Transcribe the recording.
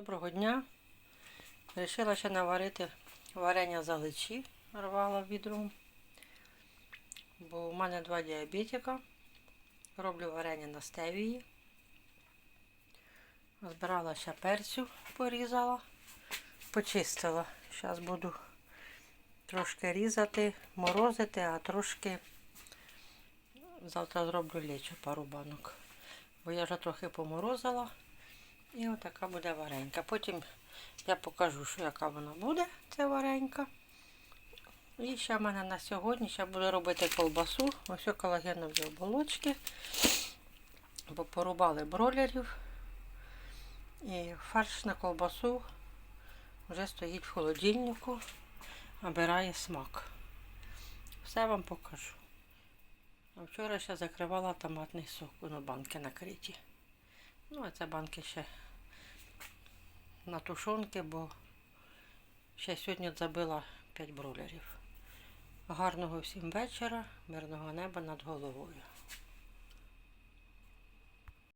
Доброго дня. Рішила ще наварити варення заличі, рвала відром. Бо у мене два діабетика. Роблю варення на стевії. Збирала ще перцю, порізала, почистила. Зараз буду трошки різати, морозити, а трошки завтра зроблю лечо пару банок. Бо я вже трохи поморозила. І отака буде варенька. Потім я покажу, що яка вона буде, ця варенька. І ще в мене на сьогодні ще буду робити колбасу. Ось колагенові оболочки. Бо порубали бролерів. І фарш на колбасу вже стоїть в холодильнику, набирає смак. Все вам покажу. А вчора ще закривала томатний сок, воно банки накриті. Ну, а це банки ще на тушонки, бо ще сьогодні забила 5 бролерів. Гарного всім вечора, мирного неба над головою.